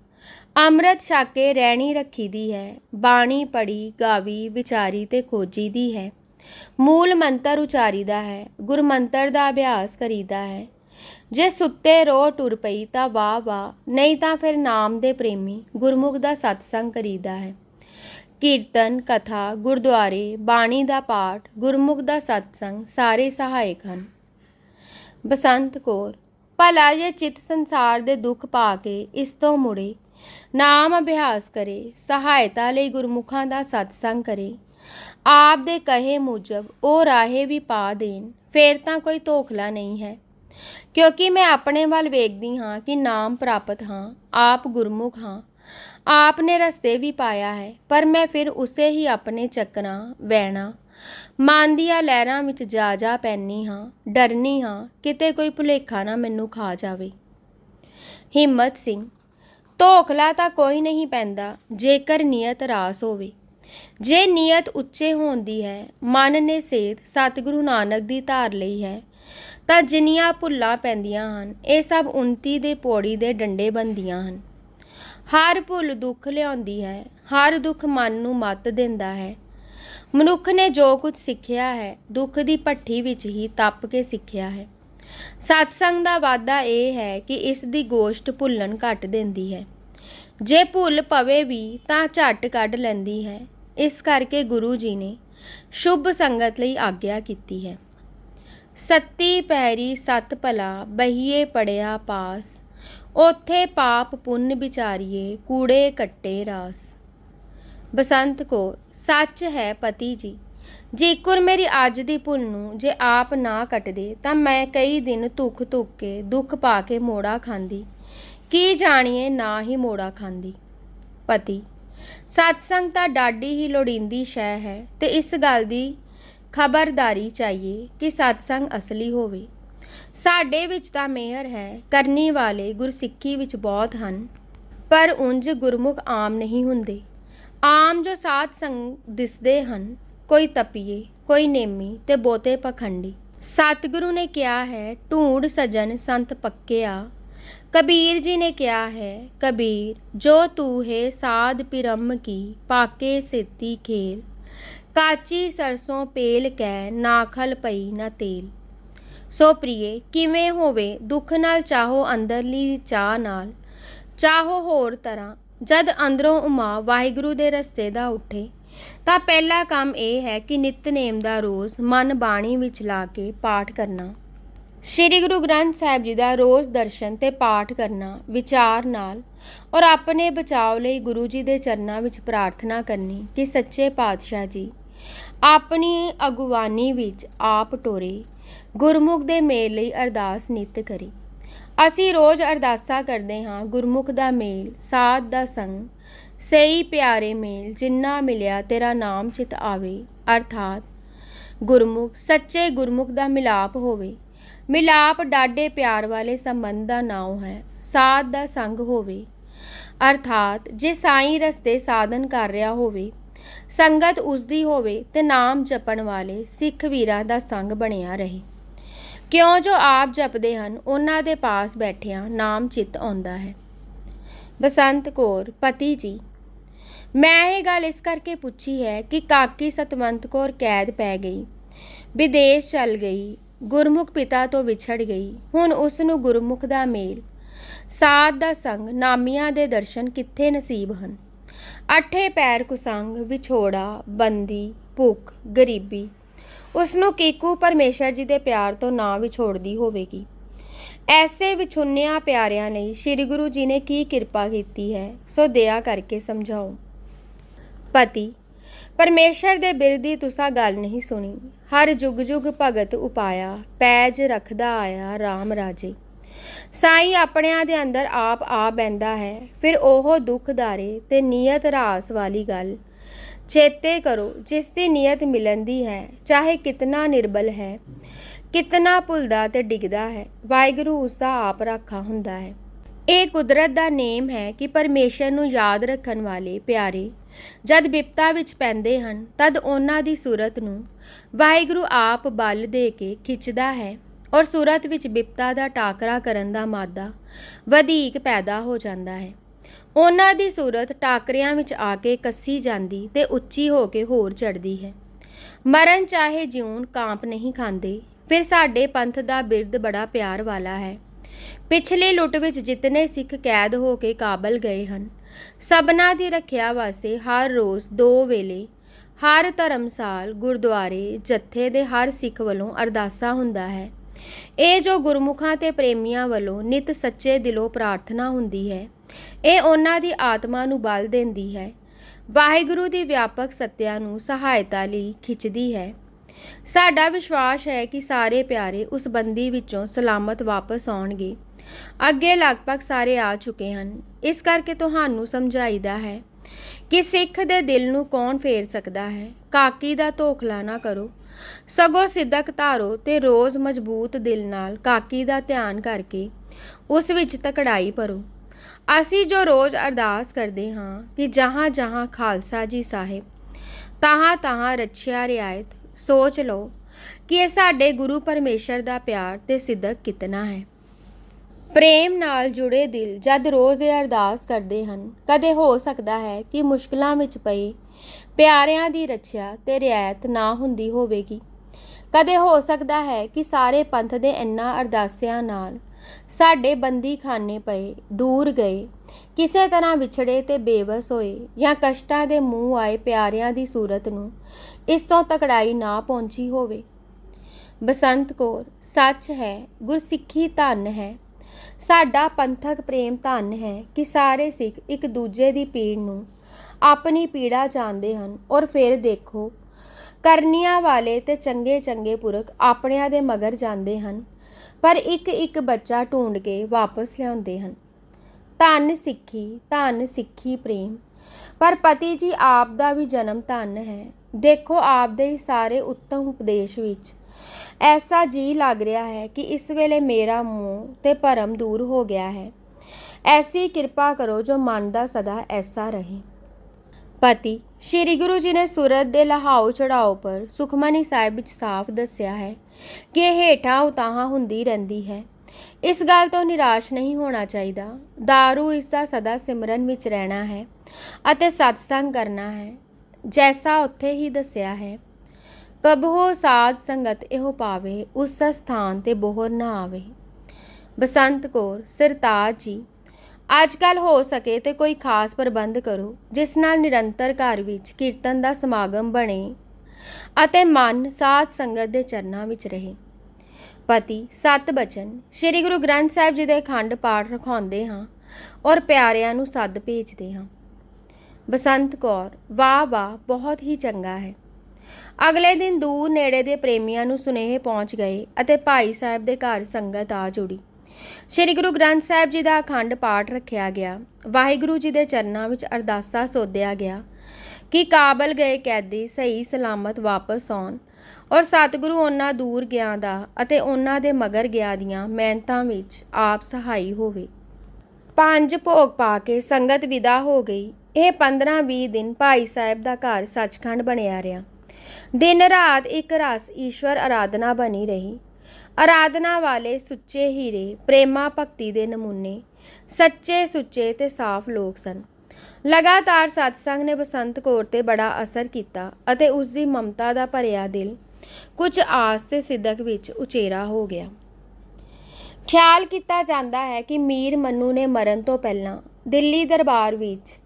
ਅੰਮ੍ਰਿਤ ਛਕ ਕੇ ਰਹਿਣੀ ਰੱਖੀ ਦੀ ਹੈ, ਬਾਣੀ ਪੜੀ ਗਾਵੀ, ਵਿਚਾਰੀ ਤੇ ਖੋਜੀ ਦੀ ਹੈ। ਮੂਲ ਮੰਤਰ ਉਚਾਰੀਦਾ ਹੈ, ਗੁਰਮੰਤਰ ਦਾ ਅਭਿਆਸ ਕਰੀਦਾ ਹੈ। ਜੇ ਸੁੱਤੇ ਰੋ ਟੁਰ ਪਈ ਤਾਂ ਵਾਹ ਵਾਹ, ਨਹੀਂ ਤਾਂ ਫਿਰ ਨਾਮ ਦੇ ਪ੍ਰੇਮੀ ਗੁਰਮੁਖ ਦਾ ਸਤਸੰਗ ਕਰੀਦਾ ਹੈ। ਕੀਰਤਨ, ਕਥਾ, ਗੁਰਦੁਆਰੇ, ਬਾਣੀ ਦਾ ਪਾਠ, ਗੁਰਮੁਖ ਦਾ ਸਤਸੰਗ ਸਾਰੇ ਸਹਾਇਕ ਹਨ। ਬਸੰਤ ਕੌਰ, ਭਲਾ ਜੇ ਚਿਤ ਸੰਸਾਰ ਦੇ ਦੁੱਖ ਪਾ ਕੇ ਇਸ ਤੋਂ ਮੁੜੇ, ਨਾਮ ਅਭਿਆਸ ਕਰੇ, ਸਹਾਇਤਾ ਲਈ ਗੁਰਮੁਖਾਂ ਦਾ ਸਤਸੰਗ ਕਰੇ, ਆਪ ਦੇ ਕਹੇ ਮੁਜਬ ਉਹ ਰਾਹੇ ਵੀ ਪਾ ਦੇਣ, ਫੇਰ ਤਾਂ ਕੋਈ ਧੋਖਲਾ ਨਹੀਂ ਹੈ। ਕਿਉਂਕਿ ਮੈਂ ਆਪਣੇ ਵੱਲ ਵੇਖਦੀ ਹਾਂ ਕਿ ਨਾਮ ਪ੍ਰਾਪਤ ਹਾਂ, ਆਪ ਗੁਰਮੁਖ ਹਾਂ। ਆਪ ਨੇ ਰਸਤੇ ਵੀ ਪਾਇਆ ਹੈ, ਪਰ ਮੈਂ ਫਿਰ ਉਸੇ ਹੀ ਆਪਣੇ ਚੱਕਰਾਂ, ਵਹਿਣਾ, ਮਨ ਦੀਆਂ ਲਹਿਰਾਂ ਵਿੱਚ ਜਾ ਜਾ ਪੈਣੀ ਹਾਂ, ਡਰਨੀ ਹਾਂ, ਕਿਤੇ ਕੋਈ ਭੁਲੇਖਾ ਨਾ ਮੈਨੂੰ ਖਾ ਜਾਵੇ। ਹਿੰਮਤ ਸਿੰਘ, ਧੋਖਲਾ ਤਾਂ ਕੋਈ ਨਹੀਂ ਪੈਂਦਾ, ਜੇਕਰ ਨੀਅਤ ਰਾਸ ਹੋਵੇ। ਜੇ ਨੀਅਤ ਉੱਚੇ ਹੋਣ ਦੀ ਹੈ, ਮਨ ਨੇ ਸੇਧ ਸਤਿਗੁਰੂ ਨਾਨਕ ਦੀ ਧਾਰ ਲਈ ਹੈ ਤਾਂ ਜਿੰਨੀਆਂ ਭੁੱਲਾਂ ਪੈਂਦੀਆਂ ਹਨ, ਇਹ ਸਭ ਉਨਤੀ ਦੇ ਪੌੜੀ ਦੇ ਡੰਡੇ ਬੰਦੀਆਂ ਹਨ। ਹਰ ਭੁੱਲ ਦੁੱਖ ਲਿਆਉਂਦੀ ਹੈ, ਹਰ ਦੁੱਖ ਮਨ ਨੂੰ ਮੱਤ ਦਿੰਦਾ ਹੈ। ਮਨੁੱਖ ਨੇ ਜੋ ਕੁਝ ਸਿੱਖਿਆ ਹੈ, ਦੁੱਖ ਦੀ ਭੱਠੀ ਵਿੱਚ ਹੀ ਤਪ ਕੇ ਸਿੱਖਿਆ ਹੈ। ਸਤਸੰਗ ਦਾ ਵਾਅਦਾ ਇਹ ਹੈ ਕਿ ਇਸ ਦੀ ਗੋਸ਼ਟ ਭੁੱਲਣ ਘੱਟ ਦਿੰਦੀ ਹੈ। ਜੇ ਭੁੱਲ ਪਵੇ ਵੀ, ਤਾਂ ਝੱਟ ਕੱਢ ਲੈਂਦੀ ਹੈ। ਇਸ ਕਰਕੇ ਗੁਰੂ ਜੀ ਨੇ ਸ਼ੁਭ ਸੰਗਤ ਲਈ ਆਗਿਆ ਕੀਤੀ ਹੈ। ਸੱਤੀ ਪੈਰੀ ਸਤ ਭਲਾ ਬਹੀਏ ਪੜਿਆ ਪਾਸ ਉਥੇ ਪਾਪ ਪੁੰਨ ਵਿਚਾਰੀਏ ਕੂੜੇ ਕੱਟੇ ਰਾਸ। ਬਸੰਤ ਕੋ ਸੱਚ ਹੈ ਪਤੀ ਜੀ ਜੇਕਰ ਮੇਰੀ ਅੱਜ ਦੀ ਭੁੱਲ ਨੂੰ ਜੇ ਆਪ ਨਾ ਕੱਟਦੇ ਤਾਂ ਮੈਂ ਕਈ ਦਿਨ ਧੁੱਖ ਧੁੱਕ ਕੇ ਦੁੱਖ ਪਾ ਕੇ ਮੋੜਾ ਖਾਂਦੀ। ਕੀ ਜਾਣੀਏ ਨਾ ਹੀ ਮੋੜਾ ਖਾਂਦੀ। ਪਤੀ, ਸਤਸੰਗ ਤਾਂ ਡਾਢੀ ਹੀ ਲੋੜੀਂਦੀ ਸ਼ੈ ਹੈ ਤੇ ਇਸ ਗੱਲ ਦੀ ਖਬਰਦਾਰੀ ਚਾਹੀਏ ਕਿ ਸਤਸੰਗ ਅਸਲੀ ਹੋਵੇ। ਸਾਡੇ ਵਿੱਚ ਤਾਂ ਮਿਹਰ ਹੈ, ਕਰਨੀ ਵਾਲੇ ਗੁਰਸਿੱਖੀ ਵਿੱਚ ਬਹੁਤ ਹਨ, ਪਰ ਉਂਝ ਗੁਰਮੁਖ ਆਮ ਨਹੀਂ ਹੁੰਦੇ। ਆਮ ਜੋ ਸਾਧ ਸੰਗ ਦਿਸਦੇ ਹਨ, ਕੋਈ ਤਪੀਏ, ਕੋਈ ਨੇਮੀ ਤੇ ਬੋਤੇ ਪਖੰਡੀ। ਸਤਿਗੁਰੂ ਨੇ ਕਿਹਾ ਹੈ, ਢੂੰਡ ਸਜਨ ਸੰਤ ਪੱਕਿਆ। ਕਬੀਰ ਜੀ ਨੇ ਕਿਹਾ ਹੈ, ਕਬੀਰ, ਜੋ ਤੂੰ ਹੈ ਸਾਧ ਪਿਰਮ ਕੀ, ਪਾਕੇ ਸੇਤੀ ਖੇਲ। ਕਾਚੀ ਸਰਸੋਂ ਪੇਲ ਕੈ ਨਾਖਲ ਪਈ ਨਾ ਤੇਲ। ਸੋ ਪ੍ਰੀਏ, ਕਿਵੇਂ ਹੋਵੇ ਦੁੱਖ ਨਾਲ ਚਾਹੋ ਅੰਦਰਲੀ ਚਾਹ ਨਾਲ? ਚਾਹੋ ਹੋਰ ਤਰ੍ਹਾਂ, ਜਦ ਅੰਦਰੋਂ ਉਮਾ ਵਾਹਿਗੁਰੂ ਦੇ ਰਸਤੇ ਦਾ ਉੱਠੇ, ਤਾਂ ਪਹਿਲਾ ਕੰਮ ਇਹ ਹੈ ਕਿ ਨਿਤਨੇਮ ਦਾ ਰੋਜ਼ ਮਨ ਬਾਣੀ ਵਿੱਚ ਲਾ ਕੇ ਪਾਠ ਕਰਨਾ। ਸ੍ਰੀ ਗੁਰੂ ਗ੍ਰੰਥ ਸਾਹਿਬ ਜੀ ਦਾ ਰੋਜ਼ ਦਰਸ਼ਨ ਤੇ ਪਾਠ ਕਰਨਾ, ਵਿਚਾਰ ਨਾਲ, ਔਰ ਆਪਣੇ ਬਚਾਓ ਲਈ ਗੁਰੂ ਜੀ ਦੇ ਚਰਨਾਂ ਵਿੱਚ ਪ੍ਰਾਰਥਨਾ ਕਰਨੀ ਕਿ ਸੱਚੇ ਪਾਤਸ਼ਾਹ ਜੀ ਆਪਣੀ ਅਗਵਾਨੀ ਵਿੱਚ ਆਪ ਟੋਰੇ, ਗੁਰਮੁਖ ਦੇ ਮੇਲ ਲਈ ਅਰਦਾਸ ਨਿਤ ਕਰੀ। ਅਸੀਂ ਰੋਜ਼ ਅਰਦਾਸਾਂ ਕਰਦੇ ਹਾਂ, ਗੁਰਮੁਖ ਦਾ ਮੇਲ, ਸਾਧ ਦਾ ਸੰਗ, ਸਹੀ ਪਿਆਰੇ ਮੇਲ, ਜਿੰਨਾ ਮਿਲਿਆ ਤੇਰਾ ਨਾਮ ਚਿਤ ਆਵੇ। ਅਰਥਾਤ ਗੁਰਮੁਖ, ਸੱਚੇ ਗੁਰਮੁਖ ਦਾ ਮਿਲਾਪ ਹੋਵੇ। ਮਿਲਾਪ ਡਾਡੇ ਪਿਆਰ ਵਾਲੇ ਸੰਬੰਧ ਦਾ ਨਾਉ ਹੈ, ਸਾਧ ਦਾ ਸੰਗ ਹੋਵੇ। ਅਰਥਾਤ ਜੇ ਸਾਈਂ ਰਸਤੇ ਸਾਧਨ ਕਰ ਰਿਹਾ ਹੋਵੇ ਸੰਗਤ ਉਸਦੀ ਹੋਵੇ ਤੇ ਨਾਮ ਜਪਣ ਵਾਲੇ ਸਿੱਖ ਵੀਰਾਂ ਦਾ ਸੰਗ ਬਣਿਆ ਰਹੇ। ਕਿਉਂ ਜੋ ਆਪ ਜਪਦੇ ਹਨ, ਉਹਨਾਂ ਦੇ ਪਾਸ ਬੈਠਿਆਂ ਨਾਮ ਚਿੱਤ ਆਉਂਦਾ ਹੈ। ਬਸੰਤ ਕੌਰ, ਪਤੀ ਜੀ, ਮੈਂ ਇਹ ਗੱਲ ਇਸ ਕਰਕੇ ਪੁੱਛੀ ਹੈ ਕਿ ਕਾਕੀ ਸਤਵੰਤ ਕੌਰ ਕੈਦ ਪੈ ਗਈ, ਵਿਦੇਸ਼ ਚਲ ਗਈ, ਗੁਰਮੁਖ ਪਿਤਾ ਤੋਂ ਵਿਛੜ ਗਈ, ਹੁਣ ਉਸ ਨੂੰ ਗੁਰਮੁਖ ਦਾ ਮੇਲ, ਸਾਧ ਦਾ ਸੰਗ ਨਾਮੀਆਂ ਦੇ ਦਰਸ਼ਨ ਕਿੱਥੇ ਨਸੀਬ ਹਨ? ਅੱਠੇ ਪੈਰ ਕੁਸੰਗ, ਵਿਛੋੜਾ, ਬੰਦੀ, ਭੁੱਖ, ਗਰੀਬੀ। ਉਸ ਨੂੰ ਕੀਕੂ ਪਰਮੇਸ਼ਰ ਜੀ ਦੇ ਪਿਆਰ ਤੋਂ ਨਾ ਵਿਛੋੜਦੀ ਹੋਵੇਗੀ। ਐਸੇ ਵਿਛੁੰਨਿਆਂ ਪਿਆਰਿਆਂ ਲਈ ਸ੍ਰੀ ਗੁਰੂ ਜੀ ਨੇ ਕੀ ਕਿਰਪਾ ਕੀਤੀ ਹੈ, ਸੋ ਦਇਆ ਕਰਕੇ ਸਮਝਾਓ ਪਤੀ, ਪਰਮੇਸ਼ਰ ਦੇ ਬਿਰਦੀ ਤੁਸਾਂ ਗੱਲ ਨਹੀਂ ਸੁਣੀ। ਹਰ ਜੁਗ ਜੁਗ ਭਗਤ ਉਪਾਇਆ, ਪੈਜ ਰੱਖਦਾ ਆਇਆ RAM ਰਾਜੇ। ਸਾਈ ਆਪਣਿਆਂ ਦੇ ਅੰਦਰ ਆਪ ਆ ਬੈੰਦਾ ਹੈ। ਫਿਰ ਉਹ ਦੁਖਦਾਰੇ ਤੇ ਨੀਅਤ ਰਾਸ ਵਾਲੀ ਗੱਲ, ਚੇਤੇ ਕਰੋ ਜਿਸ ਦੀ ਨੀਅਤ ਮਿਲਣ ਦੀ ਹੈ, ਚਾਹੇ ਕਿਤਨਾ ਨਿਰਬਲ ਹੈ, ਕਿਤਨਾ ਭੁੱਲਦਾ ਤੇ ਡਿੱਗਦਾ ਹੈ, ਵਾਹਿਗੁਰੂ ਉਸ ਦਾ ਆਪ ਰਾਖਾ ਹੁੰਦਾ ਹੈ। ਇਹ ਕੁਦਰਤ ਦਾ ਨੇਮ ਹੈ ਕਿ ਪਰਮੇਸ਼ਰ ਨੂੰ ਯਾਦ ਰੱਖਣ ਵਾਲੇ ਪਿਆਰੇ, ਜਦ ਬਿਪਤਾ ਵਿੱਚ ਪੈਂਦੇ ਹਨ, ਤਦ ਉਹਨਾਂ ਦੀ ਸੂਰਤ ਨੂੰ ਵਾਹਿਗੁਰੂ ਆਪ ਬਲ ਦੇ ਕੇ ਖਿੱਚਦਾ ਹੈ। ਔਰ ਸੂਰਤ ਵਿੱਚ ਬਿਪਤਾ ਦਾ ਟਾਕਰਾ ਕਰਨ ਦਾ ਮਾਦਾ ਵਧੇਕ ਪੈਦਾ ਹੋ ਜਾਂਦਾ ਹੈ। ਉਹਨਾਂ ਦੀ ਸੂਰਤ ਟਾਕਰਿਆਂ ਵਿੱਚ ਆ ਕੇ ਕੱਸੀ ਜਾਂਦੀ ਤੇ ਉੱਚੀ ਹੋ ਕੇ ਹੋਰ ਚੜਦੀ ਹੈ। ਮਰਨ ਚਾਹੇ ਜਿਉਣ ਕਾਂਪ ਨਹੀਂ ਖਾਂਦੇ, ਫਿਰ ਸਾਡੇ ਪੰਥ ਦਾ ਬਿਰਦ ਬੜਾ ਪਿਆਰ ਵਾਲਾ ਹੈ। ਪਿਛਲੇ ਲੁੱਟ ਵਿੱਚ ਜਿਤਨੇ ਸਿੱਖ ਕੈਦ ਹੋ ਕੇ ਕਾਬਲ ਗਏ ਹਨ, ਸਭਨਾ ਦੀ ਰੱਖਿਆ ਵਾਸਤੇ ਹਰ ਰੋਜ਼ ਦੋ ਵੇਲੇ, ਹਰ ਧਰਮਸਾਲ, ਗੁਰਦੁਆਰੇ, ਜੱਥੇ ਦੇ ਹਰ ਸਿੱਖ ਵੱਲੋਂ ਅਰਦਾਸਾ ਹੁੰਦਾ ਹੈ। ਇਹ ਜੋ ਗੁਰਮੁਖਾਂ ਤੇ ਪ੍ਰੇਮੀਆਂ ਵੱਲੋਂ ਨਿਤ ਸੱਚੇ ਦਿਲੋਂ ਪ੍ਰਾਰਥਨਾ ਹੁੰਦੀ ਹੈ, ਇਹ ਉਹਨਾਂ ਦੀ ਆਤਮਾ ਨੂੰ ਬਲ ਦਿੰਦੀ ਹੈ। ਵਾਹਿਗੁਰੂ ਦੀ ਵਿਆਪਕ ਸੱਤਿਆ ਨੂੰ ਸਹਾਇਤਾ ਲਈ ਖਿੱਚਦੀ ਹੈ। ਸਾਡਾ ਵਿਸ਼ਵਾਸ ਹੈ ਕਿ ਸਾਰੇ ਪਿਆਰੇ ਉਸ ਬੰਦੀ ਵਿੱਚੋਂ ਸਲਾਮਤ ਵਾਪਸ ਆਉਣਗੇ। ਅੱਗੇ ਲਗਭਗ ਸਾਰੇ ਆ ਚੁੱਕੇ ਹਨ। ਇਸ ਕਰਕੇ ਤੁਹਾਨੂੰ ਸਮਝਾਈਦਾ ਹੈ ਕਿ ਸਿੱਖ ਦੇ ਦਿਲ ਨੂੰ ਕੌਣ ਫੇਰ ਸਕਦਾ ਹੈ? ਕਾਕੀ ਦਾ ਧੋਖਲਾ ਨਾ ਕਰੋ। ਸਗੋਂ ਸਿੱਧਕ ਧਾਰੋ ਤੇ ਰੋਜ਼ ਮਜ਼ਬੂਤ ਦਿਲ ਨਾਲ ਕਾਕੀ ਦਾ ਧਿਆਨ ਕਰਕੇ ਉਸ ਵਿੱਚ ਤਕੜਾਈ ਭਰੋ। ਅਸੀਂ ਜੋ ਰੋਜ਼ ਅਰਦਾਸ ਕਰਦੇ ਹਾਂ ਕਿ ਜਹਾਂ ਜਹਾਂ ਖਾਲਸਾ ਜੀ ਸਾਹਿਬ, ਤਾਹਾਂ ਤਹਾਂ ਰੱਛਿਆ ਰਿਆਇਤ, ਸੋਚ ਲਓ ਕਿ ਇਹ ਸਾਡੇ ਗੁਰੂ ਪਰਮੇਸ਼ਰ ਦਾ ਪਿਆਰ ਤੇ ਸਿੱਧਕ ਕਿਤਨਾ ਹੈ। ਪ੍ਰੇਮ ਨਾਲ ਜੁੜੇ ਦਿਲ ਜਦ ਰੋਜ਼ ਇਹ ਅਰਦਾਸ ਕਰਦੇ ਹਨ, ਕਦੇ ਹੋ ਸਕਦਾ ਹੈ ਕਿ ਮੁਸ਼ਕਲਾਂ ਵਿੱਚ ਪਏ ਪਿਆਰਿਆਂ ਦੀ ਰੱਛਿਆ ਤੇ ਰਿਆਇਤ ਨਾ ਹੁੰਦੀ ਹੋਵੇਗੀ। ਕਦੇ ਹੋ ਸਕਦਾ ਹੈ ਕਿ ਸਾਰੇ ਪੰਥ ਦੇ ਇੰਨਾ ਅਰਦਾਸਿਆਂ ਨਾਲ ਸਾਡੇ ਬੰਦੀ ਖਾਨੇ ਪਏ, ਦੂਰ ਗਏ, ਕਿਸੇ ਤਰ੍ਹਾਂ ਵਿਛੜੇ ਤੇ ਬੇਵਸ ਹੋਏ ਜਾਂ ਕਸ਼ਟਾਂ ਦੇ ਮੂੰਹ ਆਏ ਪਿਆਰਿਆਂ ਦੀ ਸੂਰਤ ਨੂੰ ਇਸ ਤੋਂ ਤਕੜਾਈ ਨਾ ਪਹੁੰਚੀ ਹੋਵੇ। ਬਸੰਤ ਕੌਰ, ਸੱਚ ਹੈ, ਗੁਰਸਿੱਖੀ ਧਨ ਹੈ। ਸਾਡਾ ਪੰਥਕ ਪ੍ਰੇਮ ਧਨ ਹੈ ਕਿ ਸਾਰੇ ਸਿੱਖ ਇੱਕ ਦੂਜੇ ਦੀ ਪੀੜ ਨੂੰ ਆਪਣੀ ਪੀੜਾ ਜਾਣਦੇ ਹਨ ਔਰ ਫਿਰ ਦੇਖੋ, ਕਰਨੀਆਂ ਵਾਲੇ ਤੇ ਚੰਗੇ ਚੰਗੇ ਪੁਰਖ ਆਪਣਿਆਂ ਦੇ ਮਗਰ ਜਾਂਦੇ ਹਨ, ਪਰ ਇੱਕ ਇੱਕ ਬੱਚਾ ਢੂੰਡ ਕੇ ਵਾਪਸ ਲਿਆਉਂਦੇ ਹਨ। ਧੰਨ ਸਿੱਖੀ ਧੰਨ ਸਿੱਖੀ ਪ੍ਰੇਮ, ਪਰ ਪਤੀ ਜੀ ਆਪ ਦਾ ਵੀ ਜਨਮ ਧੰਨ ਹੈ। ਦੇਖੋ ਆਪ ਦੇ ਸਾਰੇ ਉੱਤਮ ਉਪਦੇਸ਼ ਵਿੱਚ, ਐਸਾ ਜੀ ਲੱਗ ਰਿਹਾ ਹੈ ਕਿ ਇਸ ਵੇਲੇ ਮੇਰਾ ਮੂੰਹ ਤੇ ਭਰਮ ਦੂਰ ਹੋ ਗਿਆ ਹੈ। ਐਸੀ ਕਿਰਪਾ ਕਰੋ ਜੋ ਮਨ ਦਾ ਸਦਾ ਐਸਾ ਰਹੇ। ਪਤੀ ਸ਼੍ਰੀ ਗੁਰੂ ਜੀ ਨੇ ਸੂਰਤ ਦੇ ਲਹਾਓ ਚੜਾਓ ਪਰ ਸੁਖਮਨੀ ਸਾਹਿਬ ਵਿੱਚ ਸਾਫ਼ ਦੱਸਿਆ ਹੈ ਕਿ ਇਹ ਹੇਠਾਂ ਉਤਾਹਾਂ ਹੁੰਦੀ ਰਹਿੰਦੀ ਹੈ। ਇਸ ਗੱਲ ਤੋਂ ਨਿਰਾਸ਼ ਨਹੀਂ ਹੋਣਾ ਚਾਹੀਦਾ। दारू ਇਸ ਦਾ ਸਦਾ ਸਿਮਰਨ ਵਿੱਚ ਰਹਿਣਾ ਹੈ ਅਤੇ ਸਤਸੰਗ ਕਰਨਾ ਹੈ, ਜੈਸਾ ਉੱਥੇ ਹੀ ਦੱਸਿਆ ਹੈ, ਕਬਹੋ ਸਾਧ ਸੰਗਤ ਇਹੋ ਪਾਵੇ, ਉਸ ਸਥਾਨ ਤੇ ਬੋਹਰ ਨਾ ਆਵੇ। ਬਸੰਤ ਕੌਰ, ਸਰਤਾਜ ਜੀ ਅੱਜ ਕੱਲ ਹੋ ਸਕੇ ਤੇ ਕੋਈ ਖਾਸ ਪ੍ਰਬੰਧ ਕਰੋ, ਜਿਸ ਨਾਲ ਨਿਰੰਤਰ ਘਰ ਵਿੱਚ ਕੀਰਤਨ ਦਾ ਸਮਾਗਮ ਬਣੇ ਅਤੇ ਮਨ ਸਾਧ ਸੰਗਤ ਦੇ ਚਰਨਾਂ ਵਿੱਚ ਰਹੇ। ਪਤੀ, ਸਤ ਬਚਨ, ਸ੍ਰੀ ਗੁਰੂ ਗ੍ਰੰਥ ਸਾਹਿਬ ਜੀ ਦੇ ਅਖੰਡ ਪਾਠ ਰਖਾਉਂਦੇ ਹਾਂ ਔਰ ਪਿਆਰਿਆਂ ਨੂੰ ਸੱਦ ਭੇਜਦੇ ਹਾਂ। ਬਸੰਤ ਕੌਰ, ਵਾਹ ਵਾਹ, ਬਹੁਤ ਹੀ ਚੰਗਾ ਹੈ। ਅਗਲੇ ਦਿਨ ਦੂਰ ਨੇੜੇ ਦੇ ਪ੍ਰੇਮੀਆਂ ਨੂੰ ਸੁਨੇਹੇ ਪਹੁੰਚ ਗਏ ਅਤੇ ਭਾਈ ਸਾਹਿਬ ਦੇ ਘਰ ਸੰਗਤ ਆ ਜੁੜੀ। ਸ੍ਰੀ ਗੁਰੂ ਗ੍ਰੰਥ ਸਾਹਿਬ ਜੀ ਦਾ ਅਖੰਡ ਪਾਠ ਰੱਖਿਆ ਗਿਆ। ਵਾਹਿਗੁਰੂ ਜੀ ਦੇ ਚਰਨਾਂ ਵਿੱਚ ਅਰਦਾਸਾ ਸੋਧਿਆ ਗਿਆ ਕਿ ਕਾਬਲ ਗਏ ਕੈਦੀ ਸਹੀ ਸਲਾਮਤ ਵਾਪਸ ਆਉਣ ਔਰ ਸਤਿਗੁਰੂ ਉਹਨਾਂ ਦੂਰ ਗਿਆ ਦਾ ਅਤੇ ਉਹਨਾਂ ਦੇ ਮਗਰ ਗਿਆ ਦੀਆਂ ਮਿਹਨਤਾਂ ਵਿੱਚ ਆਪ ਸਹਾਈ ਹੋਵੇ। ਪੰਜ ਭੋਗ ਪਾ ਕੇ ਸੰਗਤ ਵਿਦਾ ਹੋ ਗਈ। ਇਹ 15-20 ਦਿਨ ਭਾਈ ਸਾਹਿਬ ਦਾ ਘਰ ਸੱਚਖੰਡ ਬਣਿਆ ਰਿਹਾ। ਦਿਨ ਰਾਤ ਇੱਕ ਰਸ ਈਸ਼ਵਰ ਆਰਾਧਨਾ ਬਣੀ ਰਹੀ। ਆਰਾਧਨਾ ਵਾਲੇ ਸੁੱਚੇ ਹੀਰੇ, ਪ੍ਰੇਮਾ ਭਗਤੀ ਦੇ ਨਮੂਨੇ, ਸੱਚੇ ਸੁੱਚੇ ਤੇ ਸਾਫ਼ ਲੋਕ ਸਨ। ਲਗਾਤਾਰ ਸਤਸੰਗ ਨੇ ਬਸੰਤ ਕੌਰ ਤੇ ਬੜਾ ਅਸਰ ਕੀਤਾ ਅਤੇ ਉਸ ਦੀ ਮਮਤਾ ਦਾ ਭਰਿਆ ਦਿਲ ਕੁਝ ਆਸ ਤੇ ਸਿੱਧਕ ਵਿੱਚ ਉਚੇਰਾ ਹੋ ਗਿਆ। ਖਿਆਲ ਕੀਤਾ ਜਾਂਦਾ ਹੈ ਕਿ ਮੀਰ ਮੰਨੂ ਨੇ ਮਰਨ ਤੋਂ ਪਹਿਲਾਂ ਦਿੱਲੀ ਦਰਬਾਰ ਵਿੱਚ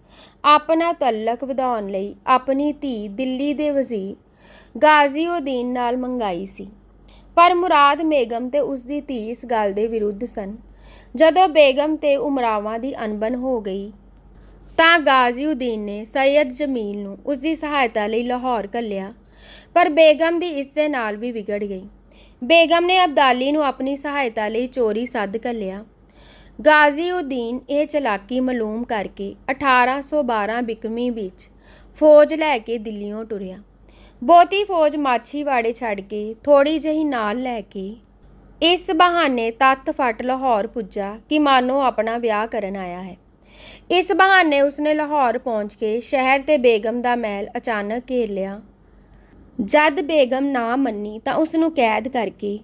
ਆਪਣਾ ਤਲਕ ਵਧਾਉਣ ਲਈ ਆਪਣੀ ਧੀ ਦਿੱਲੀ ਦੇ ਵਜ਼ੀਰ ਗਾਜ਼ੀਉਦੀਨ ਨਾਲ ਮੰਗਾਈ ਸੀ। ਪਰ ਮੁਰਾਦ ਬੇਗਮ ਤੇ ਉਸ ਦੀ ਧੀ ਇਸ ਗੱਲ ਦੇ ਵਿਰੁੱਧ ਸਨ। ਜਦੋਂ ਬੇਗਮ ਤੇ ਉਮਰਾਵਾਂ ਦੀ ਅਣਬਣ ਹੋ ਗਈ, ਤਾਂ ਗਾਜ਼ੀਉਦੀਨ ਨੇ ਸੈਯਦ ਜਮੀਲ ਨੂੰ ਉਸ ਦੀ ਸਹਾਇਤਾ ਲਈ ਲਾਹੌਰ ਘੱਲਿਆ, ਪਰ ਬੇਗਮ ਦੀ ਇਸ ਦੇ ਨਾਲ ਵੀ ਵਿਗੜ ਗਈ। ਬੇਗਮ ਨੇ ਅਬਦਾਲੀ ਨੂੰ ਆਪਣੀ ਸਹਾਇਤਾ ਲਈ ਚੋਰੀ ਸੱਦ ਘੱਲਿਆ। ਗਾਜ਼ੀਉਦੀਨ ਇਹ ਚਲਾਕੀ ਮਾਲੂਮ ਕਰਕੇ 1812 ਬਿਕਮੀ ਵਿੱਚ ਫੌਜ ਲੈ ਕੇ ਦਿੱਲੀੋਂ ਟੁਰਿਆ। ਬਹੁਤੀ ਫੌਜ ਮਾਛੀਵਾੜੇ ਛੱਡ ਕੇ ਥੋੜੀ ਜਹੀ ਨਾਲ ਲੈ ਕੇ ਇਸ ਬਹਾਨੇ ਤੱਤ ਫਟ ਲਾਹੌਰ ਪੁੱਜਾ ਕਿ ਮਾਨੋ ਆਪਣਾ ਵਿਆਹ ਕਰਨ ਆਇਆ ਹੈ। ਇਸ ਬਹਾਨੇ ਉਸਨੇ ਲਾਹੌਰ ਪਹੁੰਚ ਕੇ ਸ਼ਹਿਰ ਤੇ ਬੇਗਮ ਦਾ ਮਹਿਲ ਅਚਾਨਕ ਘੇਰ ਲਿਆ। ਜਦ ਬੇਗਮ ਨਾ ਮੰਨੀ ਤਾਂ ਉਸ ਨੂੰ ਕੈਦ ਕਰਕੇ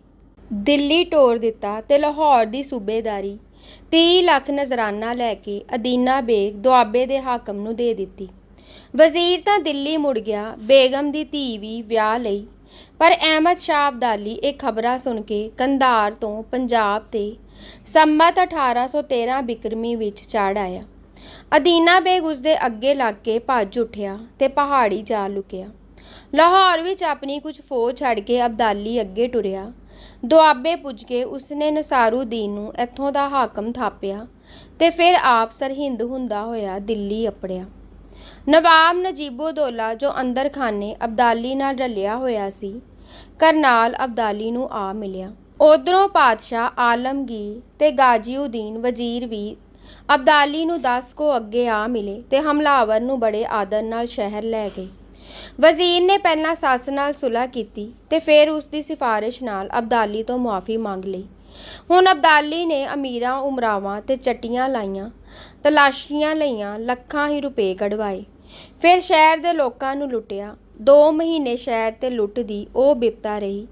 ਦਿੱਲੀ ਟੋਰ ਦਿੱਤਾ ਤੇ ਲਾਹੌਰ ਦੀ ਸੂਬੇਦਾਰੀ 30 ਲੱਖ ਨਜ਼ਰਾਨਾ ਲੈ ਕੇ ਅਦੀਨਾ ਬੇਗ ਦੁਆਬੇ ਦੇ ਹਾਕਮ ਨੂੰ ਦੇ ਦਿੱਤੀ। ਵਜ਼ੀਰ ਤਾਂ ਦਿੱਲੀ ਮੁੜ ਗਿਆ, ਬੇਗਮ ਦੀ ਧੀ ਵੀ ਵਿਆਹ ਲਈ। ਪਰ ਅਹਿਮਦ ਸ਼ਾਹ ਅਬਦਾਲੀ ਇਹ ਖਬਰਾਂ ਸੁਣ ਕੇ ਕੰਧਾਰ ਤੋਂ ਪੰਜਾਬ ਤੇ ਸੰਮਤ 1813 ਬਿਕਰਮੀ ਵਿੱਚ ਚੜ ਆਇਆ। ਅਦੀਨਾ ਬੇਗ ਉਸ ਦੇ ਅੱਗੇ ਲੱਗ ਕੇ ਭੱਜ ਉੱਠਿਆ ਤੇ ਪਹਾੜੀ ਜਾ ਲੁਕਿਆ। ਲਾਹੌਰ ਵਿੱਚ ਆਪਣੀ ਕੁਝ ਫੌਜ ਛੱਡ ਕੇ ਅਬਦਾਲੀ ਅੱਗੇ ਟੁਰਿਆ। ਦੁਆਬੇ ਪੁੱਜ ਕੇ ਉਸਨੇ ਨਸਾਰੂਦੀਨ ਨੂੰ ਇੱਥੋਂ ਦਾ ਹਾਕਮ ਥਾਪਿਆ ਤੇ ਫਿਰ ਆਪ ਸਰਹਿੰਦ ਹੁੰਦਾ ਹੋਇਆ ਦਿੱਲੀ ਅਪੜਿਆ। ਨਵਾਬ ਨਜੀਬੋ-ਦੌਲਾ ਜੋ ਅੰਦਰ ਖਾਨੇ ਅਬਦਾਲੀ ਨਾਲ ਰਲਿਆ ਹੋਇਆ ਸੀ, ਕਰਨਾਲ ਅਬਦਾਲੀ ਨੂੰ ਆ ਮਿਲਿਆ। ਉਧਰੋਂ ਪਾਤਸ਼ਾਹ ਆਲਮਗੀਰ ਤੇ ਗਾਜੀਉਦੀਨ ਵਜ਼ੀਰ ਵੀ ਅਬਦਾਲੀ ਨੂੰ 10 ਕੋ ਅੱਗੇ ਆ ਮਿਲੇ ਤੇ ਹਮਲਾਵਰ ਨੂੰ ਬੜੇ ਆਦਰ ਨਾਲ ਸ਼ਹਿਰ ਲੈ ਗਏ। ਵਜ਼ੀਰ ਨੇ ਪਹਿਲਾਂ ਸੱਸ ਨਾਲ ਸੁਲ੍ਹਾ ਕੀਤੀ ਤੇ ਫਿਰ ਉਸ ਦੀ ਸਿਫਾਰਿਸ਼ ਨਾਲ ਅਬਦਾਲੀ ਤੋਂ ਮੁਆਫੀ ਮੰਗ ਲਈ। ਹੁਣ ਅਬਦਾਲੀ ਨੇ ਅਮੀਰਾਂ, ਉਮਰਾਵਾਂ ਤੇ ਚਟੀਆਂ ਲਾਈਆਂ, ਤਲਾਸ਼ੀਆਂ ਲਈਆਂ, ਲੱਖਾਂ ਹੀ ਰੁਪਏ ਕਢਵਾਏ। ਫਿਰ ਸ਼ਹਿਰ ਦੇ ਲੋਕਾਂ ਨੂੰ ਲੁੱਟਿਆ। 2 ਮਹੀਨੇ ਸ਼ਹਿਰ ਤੇ ਲੁੱਟ ਦੀ ਉਹ ਬਿਪਤਾ ਰਹੀ,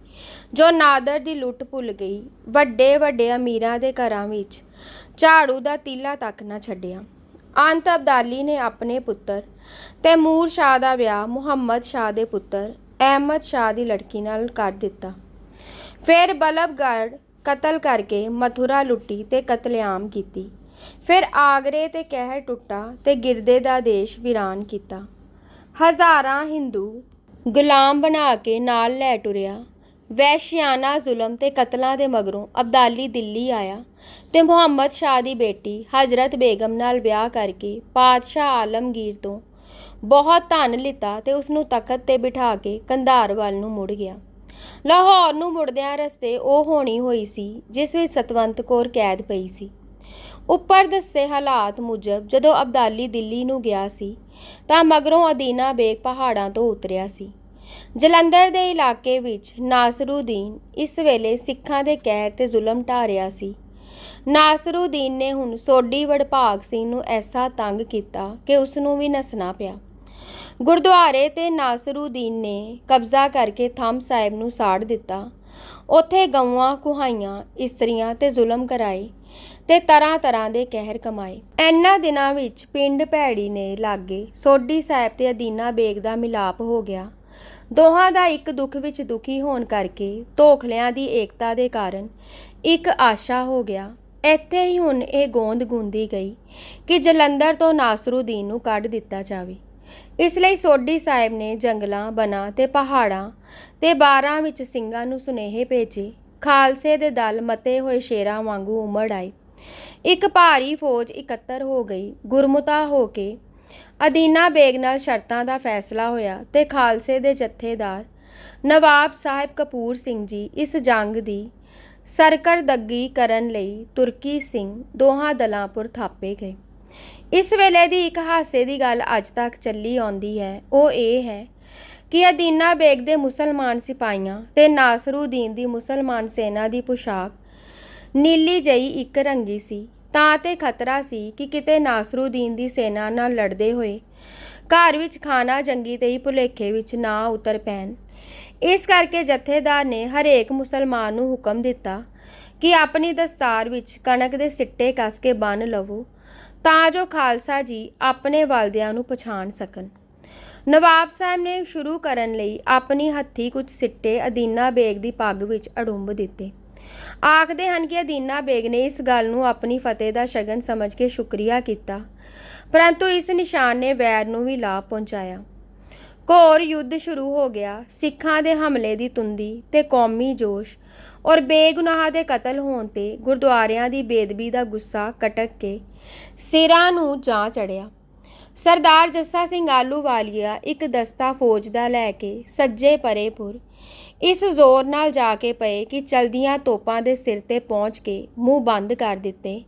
ਜੋ ਨਾਦਰ ਦੀ ਲੁੱਟ ਭੁੱਲ ਗਈ। ਵੱਡੇ ਵੱਡੇ ਅਮੀਰਾਂ ਦੇ ਘਰਾਂ ਵਿੱਚ ਝਾੜੂ ਦਾ ਤੀਲਾ ਤੱਕ ਨਾ ਛੱਡਿਆ। ਅੰਤ ਅਬਦਾਲੀ ਨੇ ਆਪਣੇ ਪੁੱਤਰ ਤੈਮੂਰ ਸ਼ਾਹ ਦਾ ਵਿਆਹ ਮੁਹੰਮਦ ਸ਼ਾਹ ਦੇ ਪੁੱਤਰ ਅਹਿਮਦ ਸ਼ਾਹ ਦੀ ਲੜਕੀ ਨਾਲ ਕਰ ਦਿੱਤਾ। ਫਿਰ ਬਲਬਗੜ ਕਤਲ ਕਰਕੇ ਮਥੁਰਾ ਲੁੱਟੀ ਤੇ ਕਤਲੇਆਮ ਕੀਤੀ। ਫਿਰ ਆਗਰੇ ਤੇ ਕਹਿਰ ਟੁੱਟਾ ਤੇ ਗਿਰਦੇ ਦਾ ਦੇਸ਼ ਵੀਰਾਨ ਕੀਤਾ। ਹਜ਼ਾਰਾਂ ਹਿੰਦੂ ਗੁਲਾਮ ਬਣਾ ਕੇ ਨਾਲ ਲੈ ਟੁਰਿਆ। ਵੈਸ਼ਿਆਨਾ ਜ਼ੁਲਮ ਤੇ ਕਤਲਾਂ ਦੇ ਮਗਰੋਂ ਅਬਦਾਲੀ ਦਿੱਲੀ ਆਇਆ ਤੇ ਮੁਹੰਮਦ ਸ਼ਾਹ ਦੀ ਬੇਟੀ ਹਜ਼ਰਤ ਬੇਗਮ ਨਾਲ ਵਿਆਹ ਕਰਕੇ ਪਾਤਸ਼ਾਹ ਆਲਮਗੀਰ ਤੋਂ ਬਹੁਤ ਧਨ ਲਿੱਤਾ ਤੇ ਉਸ ਨੂੰ ਤਖਤ ਤੇ ਬਿਠਾ ਕੇ ਕੰਧਾਰ ਵੱਲ ਨੂੰ ਮੁੜ ਗਿਆ। ਲਾਹੌਰ ਨੂੰ ਮੁੜਦਿਆਂ ਰਸਤੇ ਉਹ ਹੋਣੀ ਹੋਈ ਸੀ ਜਿਸ ਵਿੱਚ ਸਤਵੰਤ ਕੌਰ ਕੈਦ ਪਈ ਸੀ। ਉੱਪਰ ਦੱਸੇ ਹਾਲਾਤ ਮੁਜਬ ਜਦੋਂ ਅਬਦਾਲੀ ਦਿੱਲੀ ਨੂੰ ਗਿਆ ਸੀ, ਤਾਂ ਮਗਰੋਂ ਅਦੀਨਾ ਬੇਗ ਪਹਾੜਾਂ ਤੋਂ ਉਤਰਿਆ ਸੀ। ਜਲੰਧਰ ਦੇ ਇਲਾਕੇ ਵਿੱਚ ਨਾਸਰੂਦੀਨ ਇਸ ਵੇਲੇ ਸਿੱਖਾਂ ਦੇ ਕਹਿਰ ਤੇ ਜ਼ੁਲਮ ਢਾ ਰਿਹਾ ਸੀ। ਨਾਸਰੂਦੀਨ ਨੇ ਹੁਣ ਸੋਢੀ ਵਡਭਾਗ ਸਿੰਘ ਨੂੰ ਐਸਾ ਤੰਗ ਕੀਤਾ ਕਿ ਉਸ ਨੂੰ ਵੀ ਨਸਣਾ ਪਿਆ। ਗੁਰਦੁਆਰੇ ਤੇ ਨਾਸਰੂਦੀਨ ਨੇ ਕਬਜ਼ਾ ਕਰਕੇ ਥੰਮ ਸਾਹਿਬ ਨੂੰ ਸਾੜ ਦਿੱਤਾ। ਉੱਥੇ ਗਊਆਂ ਕੁਹਾਈਆਂ ਇਸਤਰੀਆਂ ਤੇ ਜ਼ੁਲਮ ਕਰਾਏ। ਤੇ ਤਰ੍ਹਾਂ ਤਰ੍ਹਾਂ ਦੇ ਕਹਿਰ ਕਮਾਏ। ਇਹਨਾਂ ਦਿਨਾਂ ਵਿੱਚ ਪਿੰਡ ਭੈੜੀ ਨੇ ਲਾਗੇ ਸੋਢੀ ਸਾਹਿਬ ਤੇ ਅਦੀਨਾ ਬੇਗ ਦਾ ਮਿਲਾਪ ਹੋ ਗਿਆ। ਦੋਹਾਂ ਦਾ ਇੱਕ ਦੁੱਖ ਵਿੱਚ ਦੁਖੀ ਹੋਣ ਕਰਕੇ ਧੋਖਲਿਆਂ ਦੀ ਏਕਤਾ ਦੇ ਕਾਰਨ ਇੱਕ ਆਸ਼ਾ ਹੋ ਗਿਆ। ਇੱਥੇ ਹੀ ਹੁਣ ਇਹ ਗੋਂਦ ਗੁੰਦੀ ਗਈ ਕਿ ਜਲੰਧਰ ਤੋਂ ਨਾਸਰੂਦੀਨ ਨੂੰ ਕੱਢ ਦਿੱਤਾ ਜਾਵੇ। ਇਸ ਲਈ ਸੋਢੀ ਸਾਹਿਬ ਨੇ ਜੰਗਲਾਂ, ਬਨਾਂ ਤੇ ਪਹਾੜਾਂ ਤੇ ਬਾਰਾਂ ਵਿੱਚ ਸਿੰਘਾਂ ਨੂੰ ਸੁਨੇਹੇ ਭੇਜੇ ਖਾਲਸੇ ਦੇ ਦਲ ਮਤੇ ਹੋਏ ਸ਼ੇਰਾਂ ਵਾਂਗੂ ਉਮੜ ਆਏ। ਇੱਕ ਭਾਰੀ ਫੌਜ ਇਕੱਤਰ ਹੋ ਗਈ। ਗੁਰਮੁਤਾ ਹੋ ਕੇ ਅਦੀਨਾ ਬੇਗ ਨਾਲ ਸ਼ਰਤਾਂ ਦਾ ਫੈਸਲਾ ਹੋਇਆ ਤੇ ਖਾਲਸੇ ਦੇ ਜਥੇਦਾਰ ਨਵਾਬ ਸਾਹਿਬ ਕਪੂਰ ਸਿੰਘ ਜੀ ਇਸ ਜੰਗ ਦੀ ਸਰਕਰਦਗੀ ਕਰਨ ਲਈ ਤੁਰਕੀ ਸਿੰਘ ਦੋਹਾਂ ਦਲਾਂਪੁਰ ਥਾਪੇ ਗਏ। ਇਸ ਵੇਲੇ ਦੀ ਇੱਕ ਹਾਸੇ ਦੀ ਗੱਲ ਅੱਜ ਤੱਕ ਚੱਲੀ ਆਉਂਦੀ ਹੈ। ਉਹ ਇਹ ਹੈ ਕਿ ਅਦੀਨਾ ਬੇਗ ਦੇ ਮੁਸਲਮਾਨ ਸਿਪਾਹੀਆਂ ਤੇ ਨਾਸਰੂਦੀਨ ਦੀ ਮੁਸਲਮਾਨ ਸੈਨਾ ਦੀ ਪੁਸ਼ਾਕ ਨੀਲੀ ਜਈ ਇੱਕ ਰੰਗੀ ਸੀ, ਤਾਂ ਤੇ ਖਤਰਾ ਸੀ ਕਿ ਕਿਤੇ ਨਾਸਰੂਦੀਨ ਦੀ ਸੈਨਾ ਨਾਲ ਲੜਦੇ ਹੋਏ ਘਰ ਵਿੱਚ ਖਾਣਾ ਜੰਗੀ ਤੇ ਹੀ ਭੁਲੇਖੇ ਵਿੱਚ ਨਾ ਉਤਰ ਪੈਣ। ਇਸ ਕਰਕੇ ਜਥੇਦਾਰ ਨੇ ਹਰੇਕ ਮੁਸਲਮਾਨ ਨੂੰ ਹੁਕਮ ਦਿੱਤਾ ਕਿ ਆਪਣੀ ਦਸਤਾਰ ਵਿੱਚ ਕਣਕ ਦੇ ਸਿੱਟੇ ਕੱਸ ਕੇ ਬੰਨ ਲਵੋ, ਤਾਂ ਜੋ ਖਾਲਸਾ ਜੀ ਆਪਣੇ ਵਾਲਦਿਆਂ ਨੂੰ ਪਛਾਣ ਸਕਣ। ਨਵਾਬ ਸਾਹਿਬ ਨੇ ਸ਼ੁਰੂ ਕਰਨ ਲਈ ਆਪਣੀ ਹੱਥੀ ਕੁਝ ਸਿੱਟੇ ਅਦੀਨਾ ਬੇਗ ਦੀ ਪੱਗ ਵਿੱਚ ਅੜੁੰਬ ਦਿੱਤੇ। ਆਖਦੇ ਹਨ ਕਿ ਅਦੀਨਾ ਬੇਗ ਨੇ ਇਸ ਗੱਲ ਨੂੰ ਆਪਣੀ ਫਤਿਹ ਦਾ ਸ਼ਗਨ ਸਮਝ ਕੇ ਸ਼ੁਕਰੀਆ ਕੀਤਾ, ਪਰੰਤੂ ਇਸ ਨਿਸ਼ਾਨ ਨੇ ਵੈਰ ਨੂੰ ਵੀ ਲਾਭ ਪਹੁੰਚਾਇਆ। ਘੋਰ ਯੁੱਧ ਸ਼ੁਰੂ ਹੋ ਗਿਆ, ਸਿੱਖਾਂ ਦੇ ਹਮਲੇ ਦੀ ਤੁੰਦੀ ਤੇ ਕੌਮੀ ਜੋਸ਼ ਔਰ ਬੇਗੁਨਾਹ ਦੇ ਕਤਲ ਹੋਣ ਤੇ ਗੁਰਦੁਆਰਿਆਂ ਦੀ ਬੇਦਬੀ ਦਾ ਗੁੱਸਾ ਕਟਕ ਕੇ ਸਿਰਾਂ ਨੂੰ ਜਾ ਚੜਿਆ ਸਰਦਾਰ ਜੱਸਾ ਸਿੰਘ ਆਲੂਵਾਲੀਆ ਇੱਕ ਦਸਤਾ ਫੌਜ ਦਾ ਲੈ ਕੇ ਸੱਜੇ ਪਰੇਪੁਰ ਇਸ ਜ਼ੋਰ ਨਾਲ ਜਾ ਕੇ ਪਏ ਕਿ ਚਲਦੀਆਂ ਤੋਪਾਂ ਦੇ ਸਿਰ ਤੇ ਪਹੁੰਚ ਕੇ ਮੂੰਹ ਬੰਦ ਕਰ ਦਿੱਤੇ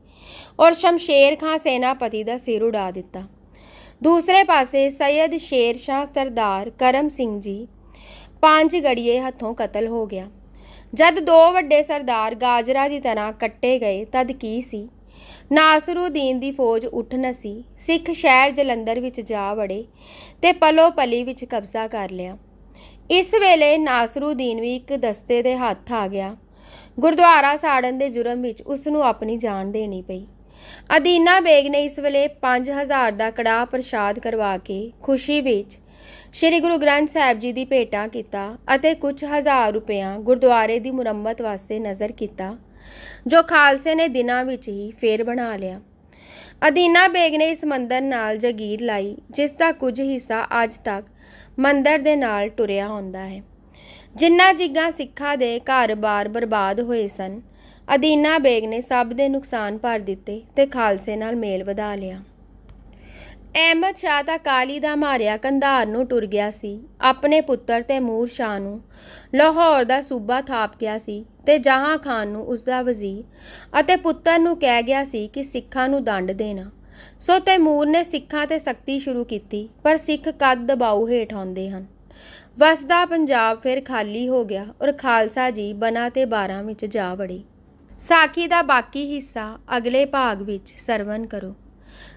ਔਰ ਸ਼ਮਸ਼ੇਰ ਖਾਂ ਸੈਨਾਪਤੀ ਦਾ ਸਿਰ ਉਡਾ ਦਿੱਤਾ। ਦੂਸਰੇ ਪਾਸੇ ਸੈਯਦ ਸ਼ੇਰ ਸ਼ਾਹ ਸਰਦਾਰ ਕਰਮ ਸਿੰਘ ਜੀ ਪੰਜ ਗੜੀਏ ਹੱਥੋਂ ਕਤਲ ਹੋ ਗਿਆ। ਜਦ ਦੋ ਵੱਡੇ ਸਰਦਾਰ ਗਾਜਰਾ ਦੀ ਤਰ੍ਹਾਂ ਕੱਟੇ ਗਏ, ਤਦ ਕੀ ਸੀ? ਨਾਸਰੂਦੀਨ ਦੀ ਫੌਜ ਉੱਠ ਨਸੀ, ਸਿੱਖ ਸ਼ਹਿਰ ਜਲੰਧਰ ਵਿੱਚ ਜਾ ਵੜੇ ਤੇ ਪਲੋ ਪਲੀ ਵਿੱਚ ਕਬਜ਼ਾ ਕਰ ਲਿਆ। ਇਸ ਵੇਲੇ ਨਾਸਰੂਦੀਨ ਵੀ ਇੱਕ ਦਸਤੇ ਦੇ ਹੱਥ ਆ ਗਿਆ। ਗੁਰਦੁਆਰਾ ਸਾੜਨ ਦੇ ਜੁਰਮ ਵਿੱਚ ਉਸ ਨੂੰ ਆਪਣੀ ਜਾਨ ਦੇਣੀ ਪਈ। ਅਦੀਨਾ ਬੇਗ ਨੇ ਇਸ ਵੇਲੇ 5000 ਦਾ ਕੜਾਹ ਪ੍ਰਸ਼ਾਦ ਕਰਵਾ ਕੇ ਖੁਸ਼ੀ ਵਿੱਚ ਸ੍ਰੀ ਗੁਰੂ ਗ੍ਰੰਥ ਸਾਹਿਬ ਜੀ ਦੀ ਭੇਟਾ ਕੀਤਾ ਅਤੇ ਕੁਝ ਹਜ਼ਾਰ ਰੁਪਇਆ ਗੁਰਦੁਆਰੇ ਦੀ ਮੁਰੰਮਤ ਵਾਸਤੇ ਨਜ਼ਰ ਕੀਤਾ। ਜੋ ਖਾਲਸੇ ਨੇ ਦਿਨਾਂ ਵਿੱਚ ਹੀ ਫੇਰ ਬਣਾ ਲਿਆ। ਅਦੀਨਾ ਬੇਗ ਨੇ ਇਸ ਮੰਦਰ ਨਾਲ ਜਗੀਰ ਲਾਈ, ਜਿਸ ਦਾ ਕੁਝ ਹਿੱਸਾ ਅੱਜ ਤੱਕ ਮੰਦਰ ਦੇ ਨਾਲ ਟੁਰਿਆ ਹੁੰਦਾ ਹੈ। ਜਿੰਨਾ ਜਿੱਗਾ ਸਿੱਖਾਂ ਦੇ ਘਰ-ਬਾਰ ਬਰਬਾਦ ਹੋਏ ਸਨ, ਅਦੀਨਾ ਬੇਗ ਨੇ ਸਭ ਦੇ ਨੁਕਸਾਨ ਭਰ ਦਿੱਤੇ ਤੇ ਖਾਲਸੇ ਨਾਲ ਮੇਲ ਵਧਾ ਲਿਆ। ਅਹਿਮਦ ਸ਼ਾਹ ਦਾ ਕਾਲੀ ਦਾ ਮਾਰਿਆ ਕੰਧਾਰ ਨੂੰ ਟੁਰ ਗਿਆ ਸੀ। ਆਪਣੇ ਪੁੱਤਰ ਤੈਮੂਰ ਸ਼ਾਹ ਨੂੰ ਲਾਹੌਰ ਦਾ ਸੂਬਾ ਥਾਪ ਗਿਆ ਸੀ ਤੇ ਜਹਾਂ ਖਾਨ ਨੂੰ ਉਸ ਦਾ ਵਜ਼ੀਰ ਅਤੇ ਪੁੱਤਰ ਨੂੰ ਕਹਿ ਗਿਆ ਸੀ ਕਿ ਸਿੱਖਾਂ ਨੂੰ ਦੰਡ ਦੇਣਾ। ਸੋ ਤੈਮੂਰ ਨੇ ਸਿੱਖਾਂ ਤੇ ਸਖਤੀ ਸ਼ੁਰੂ ਕੀਤੀ, ਪਰ ਸਿੱਖ ਕਦ ਦਬਾਉ ਹੇਠ ਆਉਂਦੇ ਹਨ। ਵਸਦਾ ਪੰਜਾਬ ਫਿਰ ਖਾਲੀ ਹੋ ਗਿਆ ਔਰ ਖਾਲਸਾ ਜੀ ਬਨਾ ਤੇ 12 ਵਿੱਚ ਜਾ ਵੜੇ। ਸਾਖੀ ਦਾ ਬਾਕੀ ਹਿੱਸਾ ਅਗਲੇ ਭਾਗ ਵਿੱਚ ਸਰਵਨ ਕਰੋ।